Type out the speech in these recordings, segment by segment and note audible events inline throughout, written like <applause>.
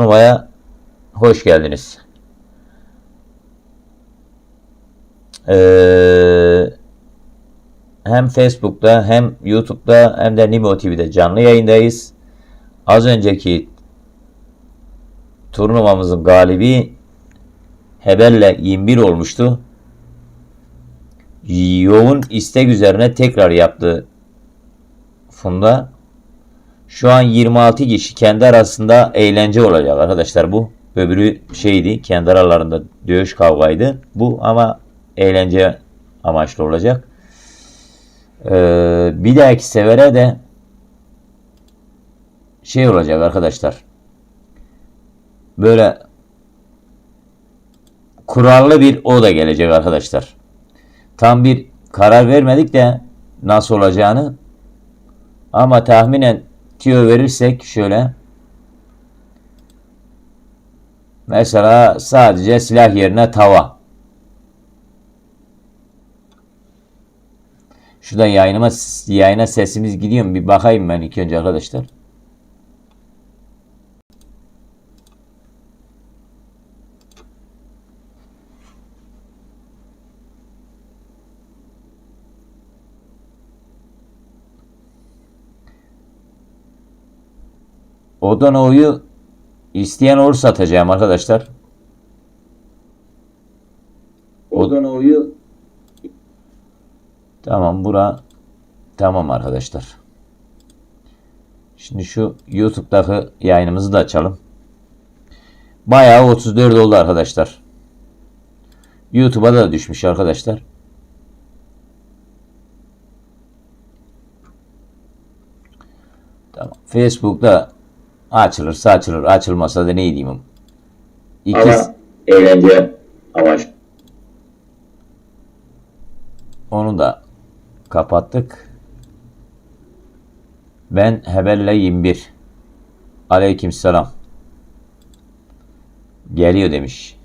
turnuvaya hoş geldiniz. Ee, hem Facebook'ta hem YouTube'da hem de Nimo TV'de canlı yayındayız. Az önceki turnuvamızın galibi Hebel'le 21 olmuştu. Yoğun istek üzerine tekrar yaptı Funda. Şu an 26 kişi kendi arasında eğlence olacak arkadaşlar bu. Öbürü şeydi kendi aralarında dövüş kavgaydı. Bu ama eğlence amaçlı olacak. Ee, bir dahaki sefere de şey olacak arkadaşlar. Böyle kurallı bir oda gelecek arkadaşlar. Tam bir karar vermedik de nasıl olacağını ama tahminen tüyo verirsek şöyle mesela sadece silah yerine tava Şurada yayınıma yayına sesimiz gidiyor mu? Bir bakayım ben ilk önce arkadaşlar. Odan oyu isteyen olursa atacağım arkadaşlar. Odan oyu Tamam bura tamam arkadaşlar. Şimdi şu YouTube'daki yayınımızı da açalım. Bayağı 34 oldu arkadaşlar. YouTube'a da düşmüş arkadaşlar. Tamam. Facebook'ta açılırsa açılır. Açılmasa da ne diyeyim? İki, Ama eğlence amaç. onu da kapattık. Ben Hebelle 21. Aleykümselam. Geliyor demiş.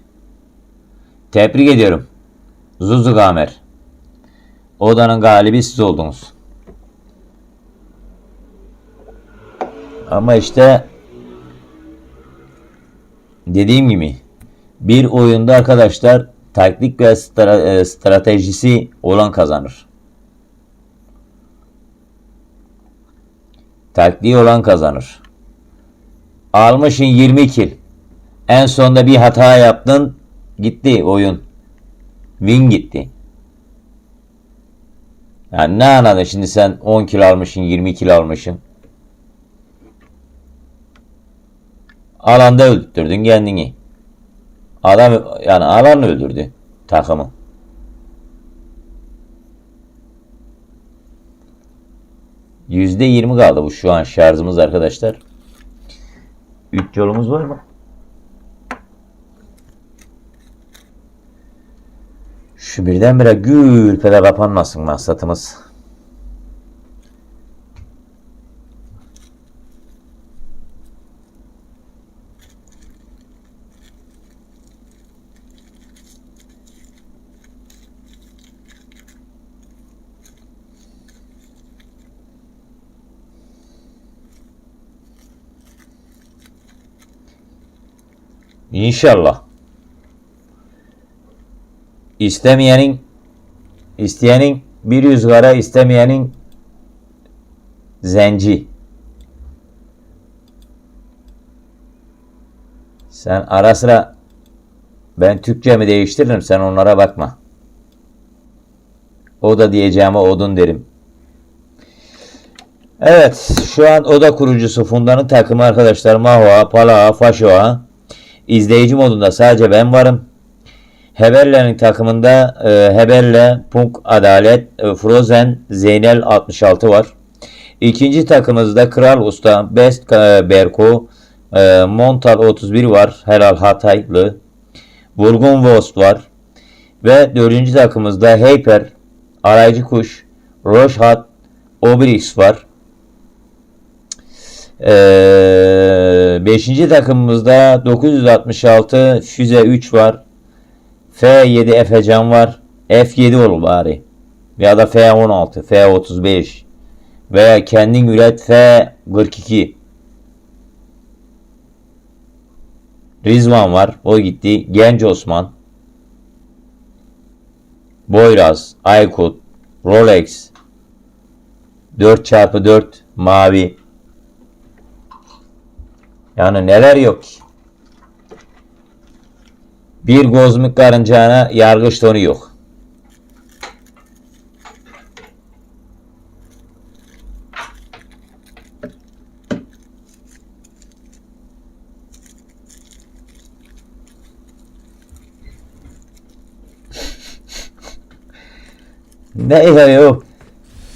Tebrik ediyorum. Zuzu Gamer. Odanın galibi siz oldunuz. Ama işte dediğim gibi bir oyunda arkadaşlar taktik ve stra- e, stratejisi olan kazanır. Taktiği olan kazanır. Almışın 20 kill. En sonunda bir hata yaptın. Gitti oyun. Win gitti. Yani ne anladın şimdi sen 10 kill almışsın 20 kill almışsın. Alanda öldürdün kendini. Adam yani alan öldürdü takımı. Yüzde yirmi kaldı bu şu an şarjımız arkadaşlar. Üç yolumuz var mı? Şu birdenbire gülpede kapanmasın maksatımız. İnşallah. İstemeyenin isteyenin bir yüz kara istemeyenin zenci. Sen ara sıra ben Türkçemi değiştiririm sen onlara bakma. O da diyeceğime odun derim. Evet şu an oda kurucusu Funda'nın takımı arkadaşlar Mahua, Pala, Faşoa. İzleyici modunda sadece ben varım. Hebelle'nin takımında e, Hebelle, Punk Adalet, e, Frozen, Zeynel 66 var. İkinci takımımızda Kral Usta, Best e, Berko, e, Montal 31 var. Helal Hataylı. Vurgun Vost var. Ve dördüncü takımımızda Hyper, Arayıcı Kuş, Roşhat, Obrix var. Ee, beşinci takımımızda 966 Füze 3 var. F7 Efecan var. F7 olur bari. Ya da F16, F35 veya kendin üret F42. Rizvan var. O gitti. Genç Osman. Boyraz. Aykut. Rolex. 4x4 mavi. Yani neler yok ki. Bir gozmik karıncağına yargıç tonu yok. <laughs> Ne ya yok.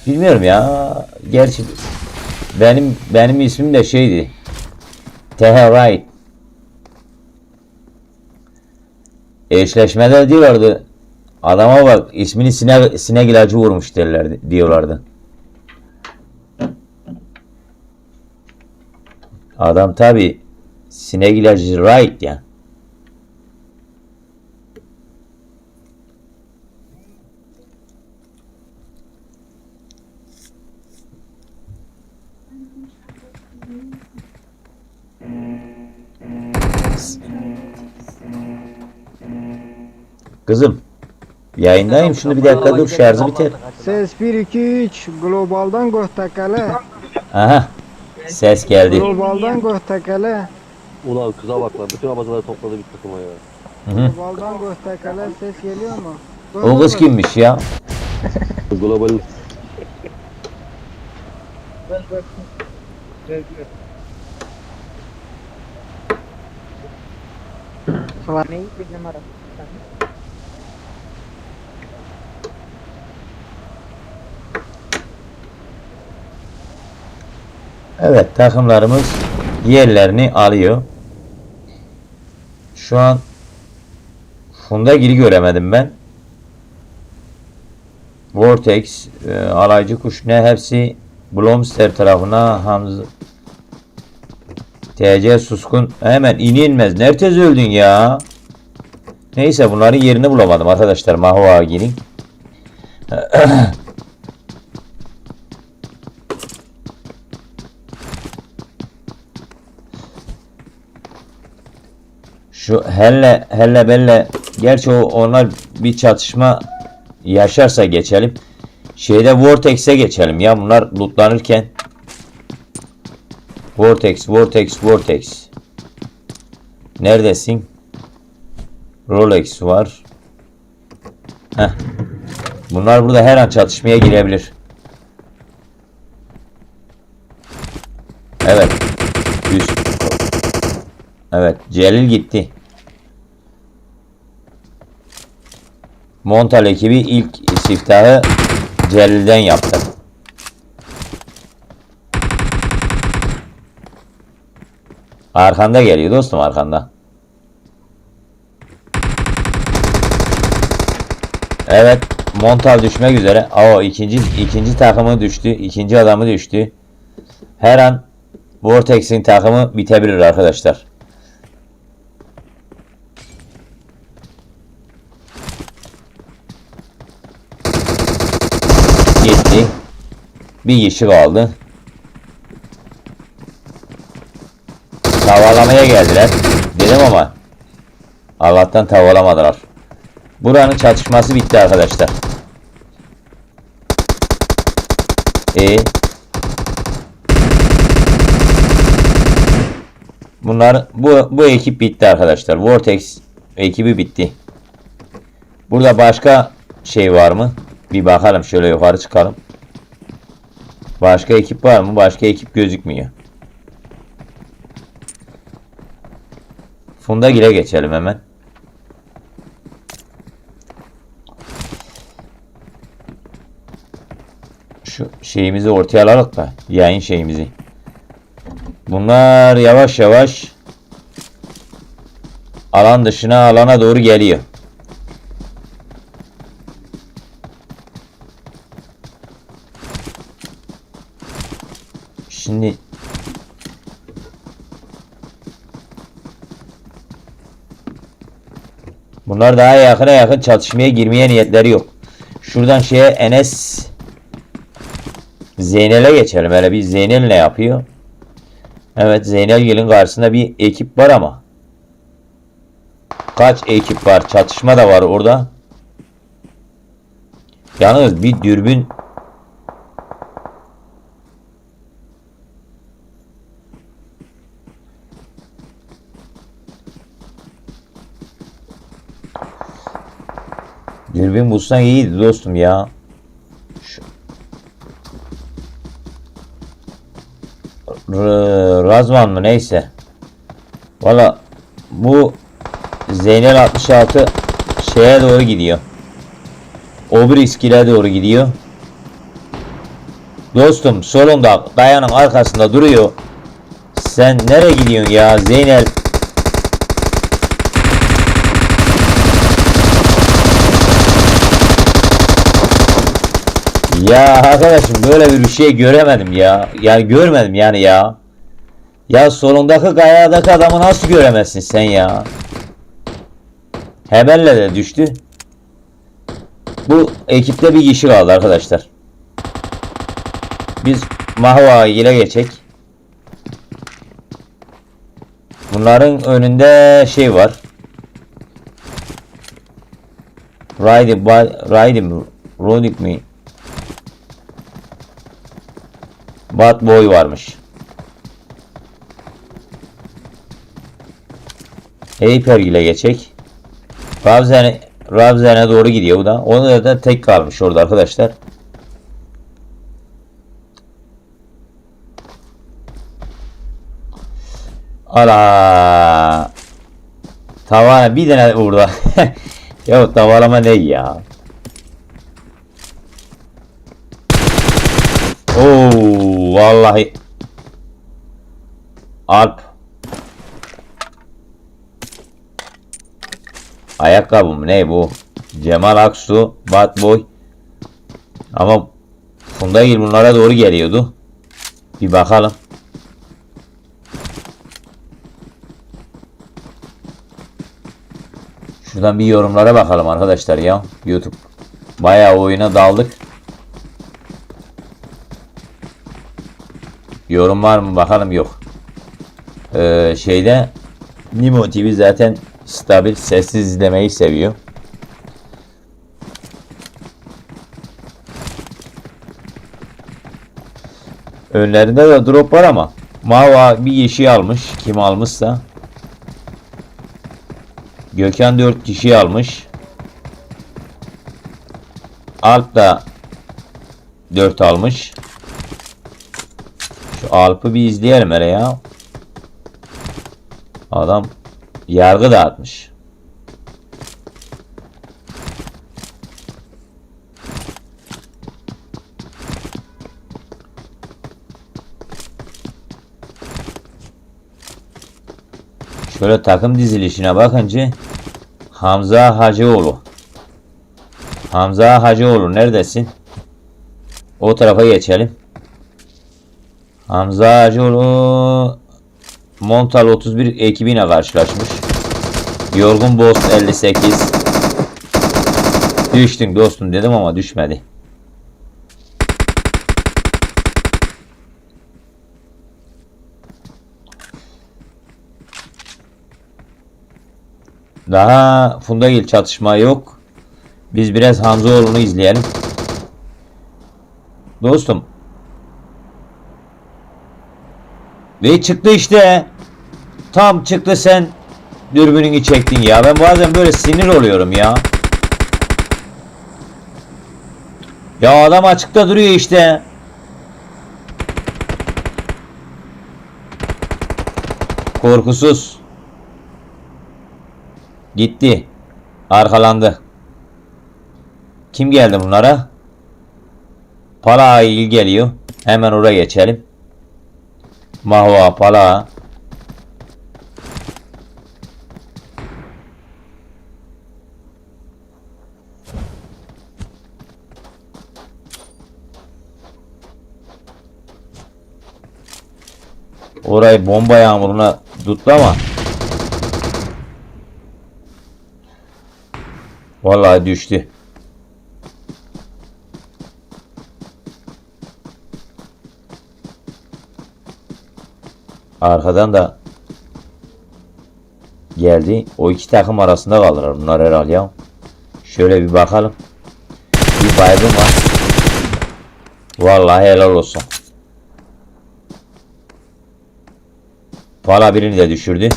Bilmiyorum ya. Gerçi benim benim ismim de şeydi. Teherait. Eşleşmede diyorlardı. Adama bak ismini sinek, sinek ilacı vurmuş derlerdi, diyorlardı. Adam tabi sinek ilacı right ya. Kızım yayındayım şunu bir dakika dur şarjı biter. Ses 1 2 3 globaldan göhtekele. Aha ses geldi. Globaldan göhtekele. Ulan kıza bak lan. Bütün abazaları topladı bir takıma ya. Hı hı. Globaldan göhtekele ses geliyor mu? O kız kimmiş ya? Global Suami bir Evet takımlarımız yerlerini alıyor. Şu an Funda giri göremedim ben. Vortex, e, alaycı kuş ne hepsi Blomster tarafına Hamza TC Suskun hemen ini inmez. Nertez öldün ya? Neyse bunların yerini bulamadım arkadaşlar. Mahva girin. <clears throat> Şu helle helle belle gerçi o onlar bir çatışma yaşarsa geçelim. Şeyde Vortex'e geçelim ya bunlar lootlanırken. Vortex, Vortex, Vortex. Neredesin? Rolex var. Heh. Bunlar burada her an çatışmaya girebilir. Evet. Evet. Celil gitti. Montal ekibi ilk siftahı Celil'den yaptı. Arkanda geliyor dostum arkanda. Evet. Montal düşmek üzere. O ikinci ikinci takımı düştü. ikinci adamı düştü. Her an Vortex'in takımı bitebilir arkadaşlar. Gitti. Bir kişi kaldı. Tavalamaya geldiler. Dedim ama Allah'tan tavalamadılar. Buranın çatışması bitti arkadaşlar. E Bunlar bu bu ekip bitti arkadaşlar. Vortex ekibi bitti. Burada başka şey var mı? Bir bakalım şöyle yukarı çıkalım. Başka ekip var mı? Başka ekip gözükmüyor. Fundagil'e geçelim hemen. Şu şeyimizi ortaya alalım da yayın şeyimizi. Bunlar yavaş yavaş alan dışına alana doğru geliyor. Şimdi Bunlar daha yakına yakın çatışmaya girmeye niyetleri yok. Şuradan şeye Enes Zeynel'e geçelim. Hele bir Zeynel ne yapıyor? Evet Zeynel Gil'in karşısında bir ekip var ama kaç ekip var. Çatışma da var orada. Yalnız bir dürbün Dürbün bulsan iyiydi dostum ya. Şu- R- Razvan mı neyse. Valla bu Zeynel 66 şeye doğru gidiyor. Obriskil'e doğru gidiyor. Dostum solunda kayanın arkasında duruyor. Sen nereye gidiyorsun ya Zeynel? Ya arkadaşım böyle bir şey göremedim ya. Yani görmedim yani ya. Ya solundaki kayadaki adamı nasıl göremezsin sen ya? Hebelle de düştü. Bu ekipte bir kişi kaldı arkadaşlar. Biz Mahva ile geçek. Bunların önünde şey var. Riding, riding, Rodik mi? Bad Boy varmış. Hyper ile geçek. Ravzen'e Ravzen'e doğru gidiyor bu da. Onu da tek kalmış orada arkadaşlar. Ala. Tavana bir tane burada. <laughs> ya tavalama ne ya? Oo vallahi Alp Ayakkabı mı ne bu? Cemal Aksu Bad Boy Ama Fundagil bunlara doğru geliyordu. Bir bakalım. Şuradan bir yorumlara bakalım arkadaşlar ya. YouTube. Bayağı oyuna daldık. Yorum var mı bakalım yok. Ee, şeyde Nimo TV zaten stabil sessiz izlemeyi seviyor. Önlerinde de drop var ama Mava bir yeşil almış. Kim almışsa. Gökhan 4 kişi almış. Alp da 4 almış. Alp'ı bir izleyelim hele ya. Adam yargı dağıtmış. Şöyle takım dizilişine bakınca Hamza Hacıoğlu. Hamza Hacıoğlu neredesin? O tarafa geçelim. Hamza Hacıoğlu Montal 31 ekibiyle karşılaşmış. Yorgun Boss 58. Düştün dostum dedim ama düşmedi. Daha Fundagil çatışma yok. Biz biraz Hamzoğlu'nu izleyelim. Dostum. Ve çıktı işte. Tam çıktı sen dürbününü çektin ya. Ben bazen böyle sinir oluyorum ya. Ya adam açıkta duruyor işte. Korkusuz. Gitti. Arkalandı. Kim geldi bunlara? Pala il geliyor. Hemen oraya geçelim. Mahva Pala. Orayı bomba yağmuruna tuttu ama Vallahi düştü. Arkadan da geldi. O iki takım arasında kaldılar bunlar herhalde ya. Şöyle bir bakalım. Bir baygın var. Vallahi helal olsun. Pala birini de düşürdü.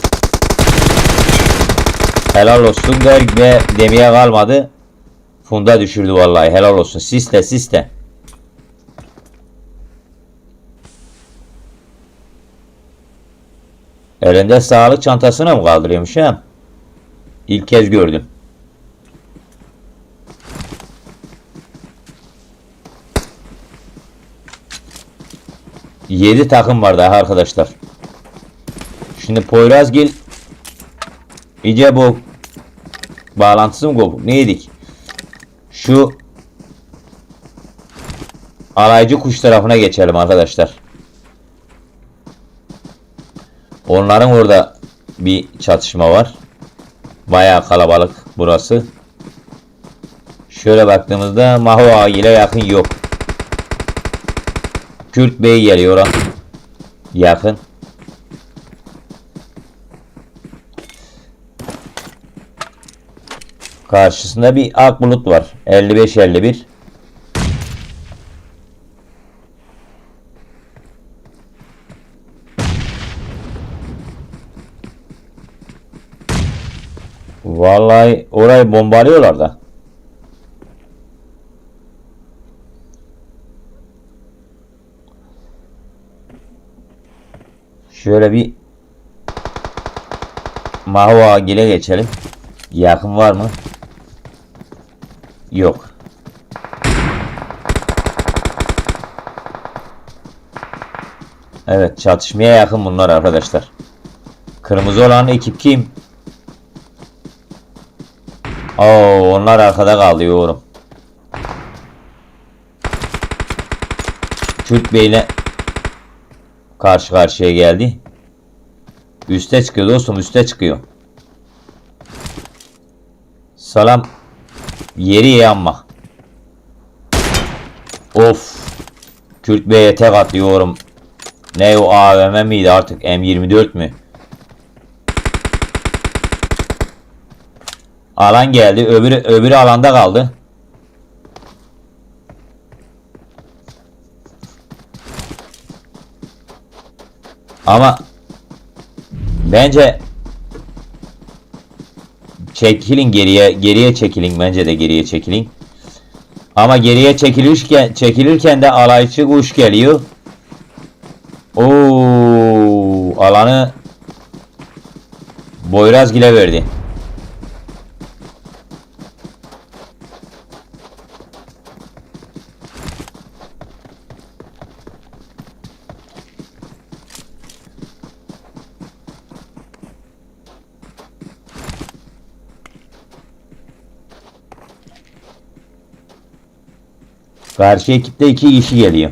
Helal olsun der ve demeye kalmadı. Funda düşürdü vallahi helal olsun. Siste siste. Elinde sağlık çantasına mı kaldırıyormuş? İlk kez gördüm. Yedi takım var daha arkadaşlar. Şimdi Poyrazgil İyice bu bağlantısı mı kopuk? Ne yedik? Şu alaycı kuş tarafına geçelim arkadaşlar. Onların orada bir çatışma var. Bayağı kalabalık burası. Şöyle baktığımızda Mahua ile yakın yok. Kürt Bey geliyor. Yakın. Karşısında bir ak bulut var. 55-51. Vallahi orayı bombalıyorlar da. Şöyle bir Mahva Gil'e geçelim. Yakın var mı? Yok. Evet çatışmaya yakın bunlar arkadaşlar. Kırmızı olan ekip kim? Oo onlar arkada kaldı yorum. Türk Bey'le karşı karşıya geldi. Üste çıkıyor dostum üste çıkıyor. Salam Yeri yanma. Of. Kürt Bey'e tek atıyorum. Ne o AVM miydi artık M24 mü? Alan geldi. Öbürü, öbürü alanda kaldı. Ama bence çekilin geriye geriye çekilin bence de geriye çekilin. Ama geriye çekilirken çekilirken de alaycı kuş geliyor. Oo alanı Boyrazgil'e verdi. Karşı ekipte iki kişi geliyor.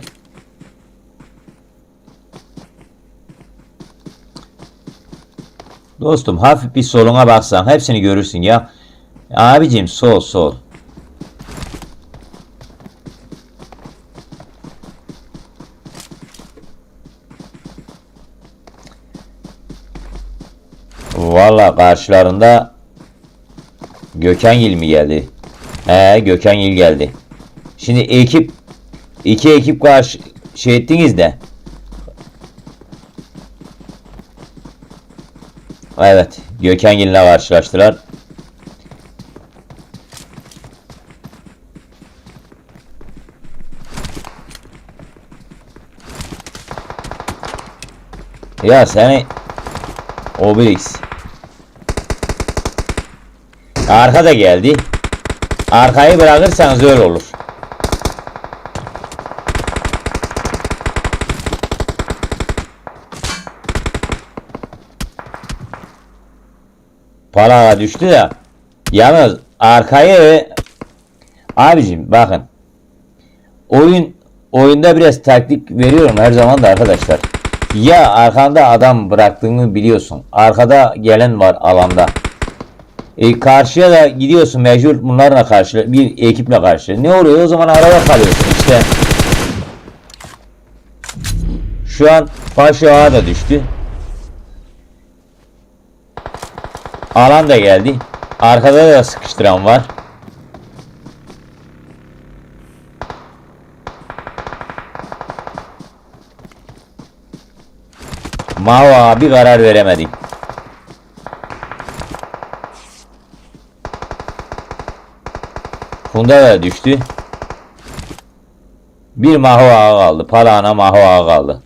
Dostum hafif bir soluna baksan hepsini görürsün ya. Abicim sol sol. Valla karşılarında Gökhan Yil mi geldi? He Gökhan Yil geldi. Şimdi ekip iki ekip karşı şey ettiniz de Evet Gökhan Yil'le karşılaştılar. Ya seni Obelix Arka da geldi. Arkayı bırakırsanız öyle olur. Palağa düştü ya. Yalnız arkayı abicim bakın. Oyun oyunda biraz taktik veriyorum her zaman da arkadaşlar. Ya arkanda adam bıraktığını biliyorsun. Arkada gelen var alanda. E, karşıya da gidiyorsun mecbur bunlarla karşı bir ekiple karşı. Ne oluyor o zaman arada kalıyorsun işte. Şu an Paşa da düştü. Alan da geldi. Arkada da sıkıştıran var. Maho abi karar veremedi. Funda da düştü. Bir Maho ağa kaldı. Palana Maho ağa kaldı.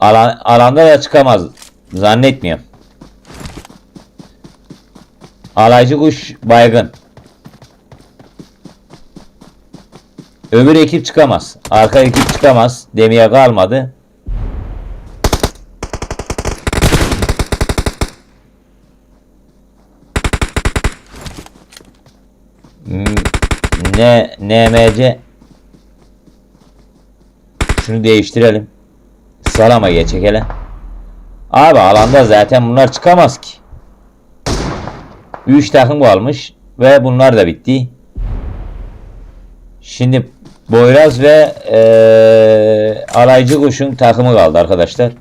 Alan, alanda da çıkamaz. Zannetmiyorum. Alaycı kuş baygın. Öbür ekip çıkamaz. Arka ekip çıkamaz. Demeye kalmadı. Hmm, Ne NMC Şunu değiştirelim. Salama geçek hele. Abi alanda zaten bunlar çıkamaz ki. 3 takım kalmış ve bunlar da bitti. Şimdi Boyraz ve eee Alaycı Kuş'un takımı kaldı arkadaşlar.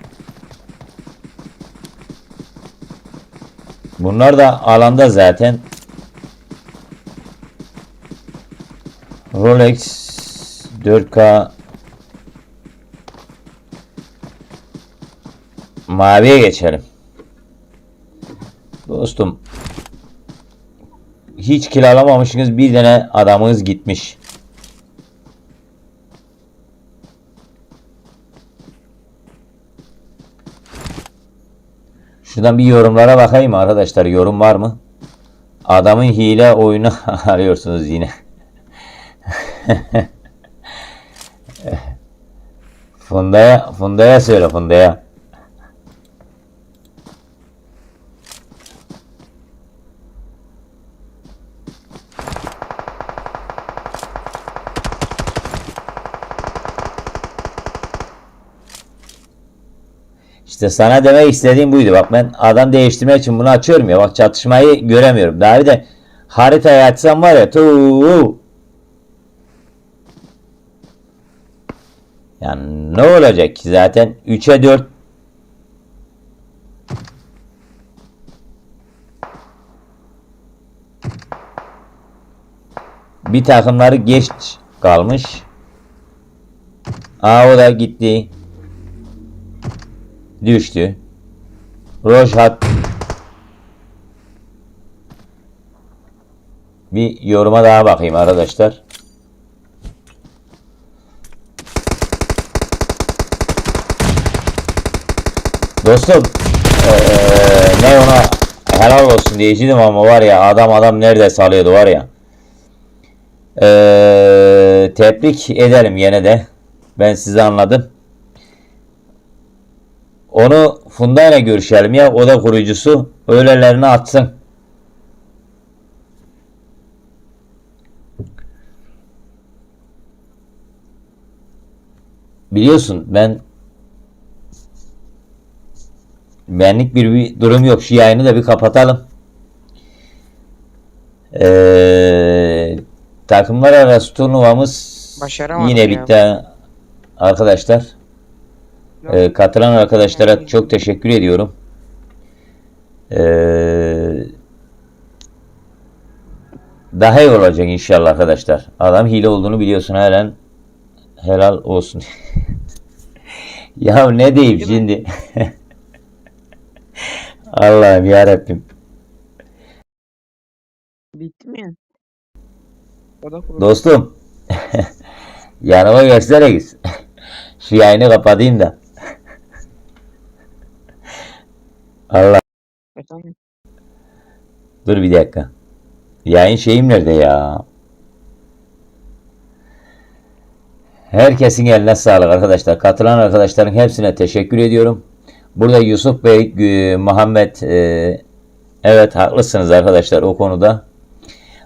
Bunlar da alanda zaten. Rolex 4K Maviye geçelim. Dostum hiç kiralamamışsınız bir tane adamınız gitmiş. Şuradan bir yorumlara bakayım arkadaşlar. Yorum var mı? Adamın hile oyunu <laughs> arıyorsunuz yine. <laughs> Funda'ya, Funda'ya söyle Funda'ya. İşte sana demek istediğim buydu. Bak ben adam değiştirmek için bunu açıyorum ya. Bak çatışmayı göremiyorum. Daha bir de haritayı açsam var ya. Tuu. Yani ne olacak ki zaten 3'e 4 bir takımları geç kalmış. Aa o da gitti. Düştü. Rojhat bir yoruma daha bakayım arkadaşlar. Dostum eee, ne ona helal olsun diyeceğim ama var ya adam adam nerede salıyordu var ya. Eee, tebrik edelim yine de. Ben sizi anladım. Onu Funda ile görüşelim ya. O da kurucusu. Öylelerine atsın. Biliyorsun ben benlik bir, bir durum yok. Şu yayını da bir kapatalım. Ee, takımlar arası turnuvamız Başaramadım yine ya. bitti arkadaşlar. Ee, katılan arkadaşlara çok teşekkür ediyorum. Ee, daha iyi olacak inşallah arkadaşlar. Adam hile olduğunu biliyorsun halen helal olsun. <laughs> ya ne diyeyim şimdi? <laughs> Allah'ım ya Rabbim. Bitti mi? Dostum. <laughs> Yanıma gelsene git. Şu yayını kapatayım da. Allah. Efendim? Dur bir dakika. Yayın şeyim nerede ya? Herkesin eline sağlık arkadaşlar. Katılan arkadaşların hepsine teşekkür ediyorum. Burada Yusuf Bey, Gü- Muhammed e, evet haklısınız arkadaşlar o konuda.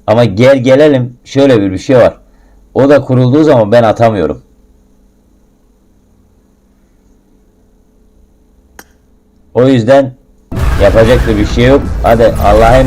Ama gel gelelim şöyle bir bir şey var. O da kurulduğu zaman ben atamıyorum. O yüzden yapacak da bir şey yok. Hadi Allah'a emanet.